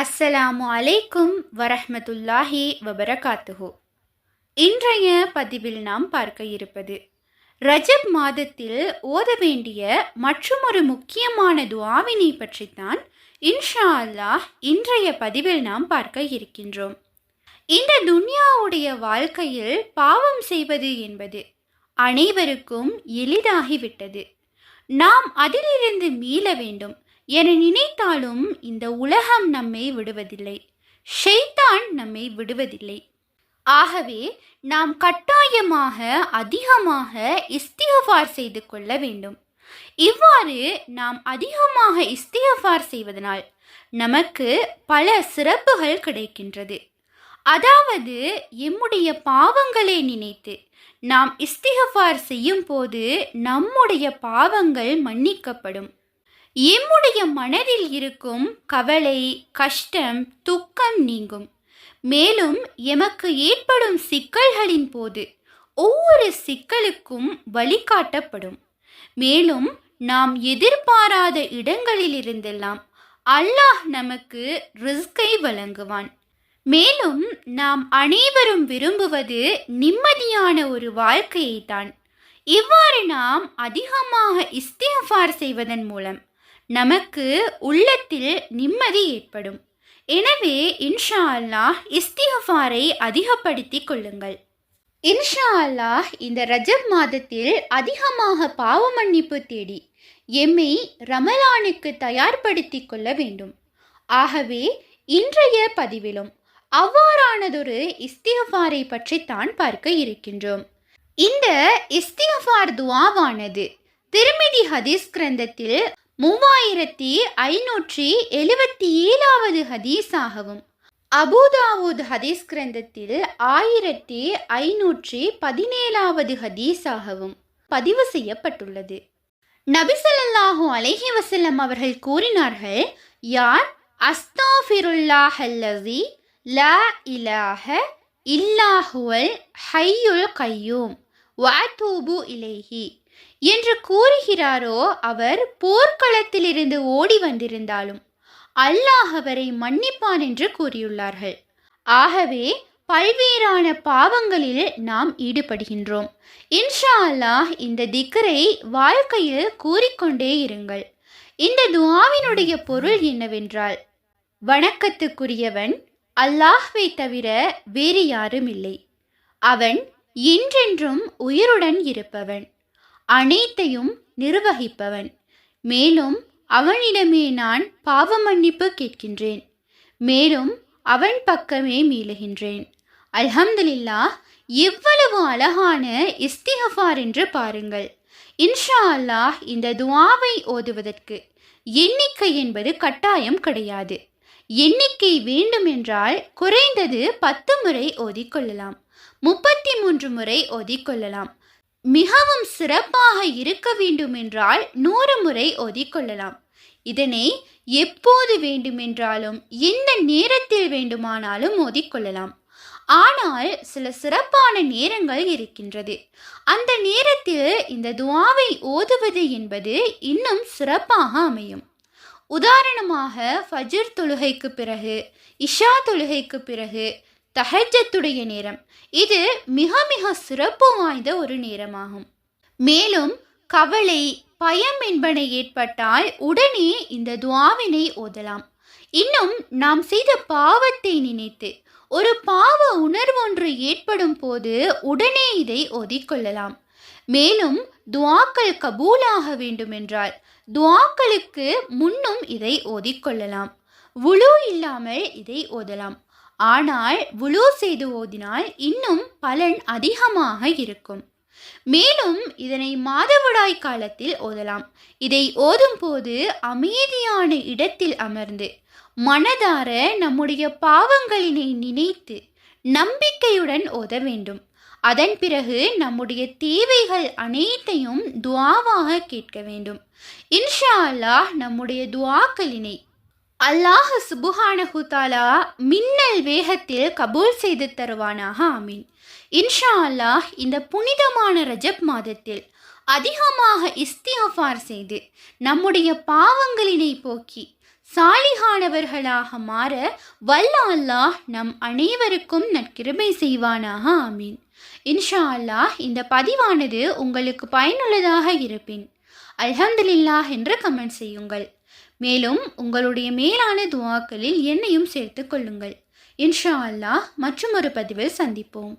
அஸ்ஸலாமு அலைக்கும் வரஹ்மத்துல்லாஹி வபரகாத்துஹு. இன்றைய பதிவில் நாம் பார்க்க இருப்பது ரஜப் மாதத்தில் ஓத வேண்டிய மற்றுமொரு முக்கியமான துவாவினை பற்றித்தான் இன்ஷா அல்லாஹ் இன்றைய பதிவில் நாம் பார்க்க இருக்கின்றோம். இந்த துன்யாவுடைய வாழ்க்கையில் பாவம் செய்வது என்பது அனைவருக்கும் எளிதாகிவிட்டது. நாம் அதிலிருந்து மீள வேண்டும். என நினைத்தாலும் இந்த உலகம் நம்மை விடுவதில்லை. ஷைத்தான் நம்மை விடுவதில்லை. ஆகவே நாம் கட்டாயமாக அதிகமாக இஸ்திகஃபார் செய்து கொள்ள வேண்டும். இவ்வாறு நாம் அதிகமாக இஸ்திகஃபார் செய்வதனால் நமக்கு பல சிறப்புகள் கிடைக்கின்றது. அதாவது எம்முடைய பாவங்களை நினைத்து நாம் இஸ்திகஃபார் செய்யும் போது நம்முடைய பாவங்கள் மன்னிக்கப்படும். எம்முடைய மனதில் இருக்கும் கவலை கஷ்டம் துக்கம் நீங்கும். மேலும் எமக்கு ஏற்படும் சிக்கல்களின் போது ஒவ்வொரு சிக்கலுக்கும் வழிகாட்டப்படும். மேலும் நாம் எதிர்பாராத இடங்களிலிருந்தெல்லாம் அல்லாஹ் நமக்கு ரிஸ்கை வழங்குவான். மேலும் நாம் அனைவரும் விரும்புவது நிம்மதியான ஒரு வாழ்க்கையை தான் இவ்வாறு நாம் அதிகமாக இஸ்திஃபார் செய்வதன் மூலம் நமக்கு உள்ளத்தில் நிம்மதி ஏற்படும். எனவே இன்ஷா அல்லாஹ் இஸ்திகஃபாரை அதிகப்படுத்திக் கொள்ளுங்கள். இன்ஷா அல்லாஹ் இந்த ரஜப் மாதத்தில் அதிகமாக பாவ மன்னிப்பு தேடி எம்மை ரமலானுக்கு தயார்படுத்திக் கொள்ள வேண்டும். ஆகவே இன்றைய பதிவிலும் அவ்வாறானதொரு இஸ்திகஃபாரை பற்றித்தான் பார்க்க இருக்கின்றோம். இந்த இஸ்திகஃபார் துவாவானது திருமிதி ஹதீஸ் கிரந்தத்தில் மூவாயிரத்தி ஐநூற்றி எழுபத்தி ஏழாவது ஹதீஸாகவும் அபுதாவூத் ஹதீஸ் கிரந்தத்தில் ஆயிரத்தி ஐநூற்றி பதினேழாவது ஹதீஸாகவும் பதிவு செய்யப்பட்டுள்ளது. நபிசல்லாஹு அலஹி வசல்லம் அவர்கள் கூறினார்கள் யார்? அஸ்தாஃபிருல்லாஹல்லி லா இலாஹ இல்லாஹுவல் ஹையுல் கையூம் வாத்தூபு இலேஹி. என்று கூறுகிறாரோ அவர் போர்க்களத்திலிருந்து ஓடி வந்திருந்தாலும் அல்லாஹ் அவரை மன்னிப்பான் என்று கூறியுள்ளார்கள். ஆகவே பல்வேறான பாவங்களில் நாம் ஈடுபடுகின்றோம். இன்ஷா அல்லாஹ் இந்த திக்கரை வாழ்க்கையில் கூறிக்கொண்டே இருங்கள். இந்த துவாவினுடைய பொருள் என்னவென்றால் வணக்கத்துக்குரியவன் அல்லாஹ்வை தவிர வேறு யாரும் இல்லை அவன் என்றென்றும் உயிருடன் இருப்பவன். அனைத்தையும் நிர்வகிப்பவன். மேலும் அவனிடமே நான் பாவ மன்னிப்பு கேட்கின்றேன். மேலும் அவன் பக்கமே மீளுகின்றேன். அல்ஹம்துலில்லா எவ்வளவு அழகான இஸ்திகஃபார் என்று பாருங்கள். இன்ஷா அல்லாஹ் இந்த துவாவை ஓதுவதற்கு எண்ணிக்கை என்பது கட்டாயம் கிடையாது. எண்ணிக்கை வேண்டுமென்றால் குறைந்தது பத்து முறை ஓதிக்கொள்ளலாம். முப்பத்தி மூன்று முறை ஓதிக்கொள்ளலாம். மிகவும் சிறப்பாக இருக்க வேண்டும் என்றால் நூறு முறை ஓதிக்கொள்ளலாம். இதனை எப்போது வேண்டுமென்றாலும் எந்த நேரத்தில் வேண்டுமானாலும் ஓதிக்கொள்ளலாம். ஆனால் சில சிறப்பான நேரங்கள் இருக்கின்றது. அந்த நேரத்தில் இந்த துவாவை ஓதுவது என்பது இன்னும் சிறப்பாக அமையும். உதாரணமாக ஃபஜர் தொழுகைக்கு பிறகு இஷா தொழுகைக்கு பிறகு தஹஜத்துடைய நேரம். இது மிக மிக சிறப்பு வாய்ந்த ஒரு நேரமாகும். மேலும் கவலை பயம் என்பன ஏற்பட்டால் உடனே இந்த துவாவினை ஓதலாம். இன்னும் நாம் செய்த பாவத்தை நினைத்து ஒரு பாவ உணர்வொன்று ஏற்படும் போது உடனே இதை ஓதிக்கொள்ளலாம் மேலும் துவாக்கள் கபூலாக வேண்டுமென்றால் துவாக்களுக்கு முன்னும் இதை ஓதிக்கொள்ளலாம் உழு இல்லாமல் இதை ஓதலாம். ஆனால் உழு செய்து ஓதினால் இன்னும் பலன் அதிகமாக இருக்கும். மேலும் இதனை மாதவிடாய் காலத்தில் ஓதலாம். இதை ஓதும் போது அமைதியான இடத்தில் அமர்ந்து மனதார நம்முடைய பாவங்களினை நினைத்து நம்பிக்கையுடன் ஓத வேண்டும். அதன் பிறகு நம்முடைய தேவைகள் அனைத்தையும் துவாவாக கேட்க வேண்டும். இன்ஷா அல்லாஹ் நம்முடைய துவாக்களினை அல்லாஹ் சுபுஹானஹுதாலா மின்னல் வேகத்தில் கபூல் செய்து தருவானாக ஆமீன். இன்ஷா அல்லாஹ் இந்த புனிதமான ரஜப் மாதத்தில் அதிகமாக இஸ்தியாஃபார் செய்து நம்முடைய பாவங்களினை போக்கி சாலிகானவர்களாக மாற வல்ல அல்லாஹ் நம் அனைவருக்கும் நற்கிருபை செய்வானாக ஆமீன். இன்ஷா அல்லாஹ் இந்த பதிவானது உங்களுக்கு பயனுள்ளதாக இருப்பின். அல்ஹம்துலில்லாஹ் என்று கமெண்ட் செய்யுங்கள். மேலும் உங்களுடைய மேலான துவாக்களில் என்னையும் சேர்த்து கொள்ளுங்கள். இன்ஷா அல்லாஹ் மற்றும் ஒரு பதிவில் சந்திப்போம்.